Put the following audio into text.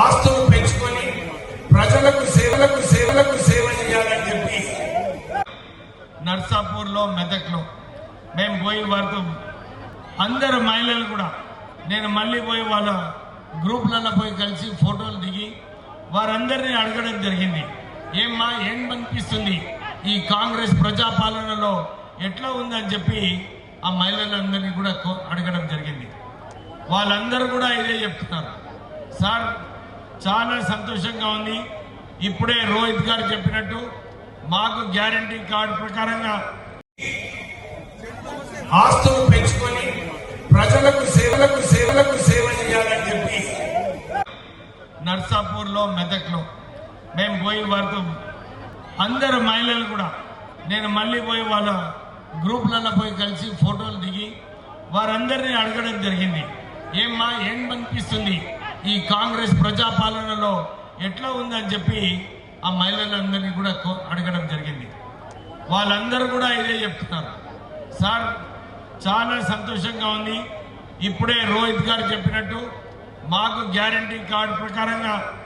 ఆస్తులు పెంచుకొని ప్రజలకు సేవలకు సేవలకు సేవ చేయాలని చెప్పి నర్సాపూర్లో మెదక్లో మేము పోయి వారితో అందరు మహిళలు కూడా నేను మళ్ళీ పోయి వాళ్ళ గ్రూప్లలో పోయి కలిసి ఫోటోలు దిగి వారందరినీ అడగడం జరిగింది. ఏమ్మా ఏం అనిపిస్తుంది ఈ కాంగ్రెస్ ప్రజాపాలనలో ఎట్లా ఉందని చెప్పి ఆ మహిళలందరినీ కూడా అడగడం జరిగింది. వాళ్ళందరూ కూడా ఇదే చెప్తున్నారు. సార్ చాలా సంతోషంగా ఉంది. ఇప్పుడే రోహిత్ గారు చెప్పినట్టు మాకు గ్యారంటీ కార్డు ప్రకారంగా ఆస్తులు పెంచుకొని ప్రజలకు సేవలకు సేవలకు సేవ చేయాలని చెప్పి నర్సాపూర్లో మెదక్లో మేము పోయి వారితో అందరు మహిళలు కూడా నేను మళ్ళీ పోయి వాళ్ళ గ్రూప్లలో పోయి కలిసి ఫోటోలు దిగి వారందరినీ అడగడం జరిగింది. ఏమ్మా ఏమనిపిస్తుంది అనిపిస్తుంది? ఈ కాంగ్రెస్ ప్రజాపాలనలో ఎట్లా ఉందని చెప్పి ఆ మహిళలందరినీ కూడా కో- అడగడం జరిగింది. వాళ్ళందరూ కూడా ఇదే చెప్తున్నారు. సార్ చాలా సంతోషంగా ఉంది. ఇప్పుడే రోహిత్ గారు చెప్పినట్టు మాకు గ్యారంటీ కార్డు ప్రకారంగా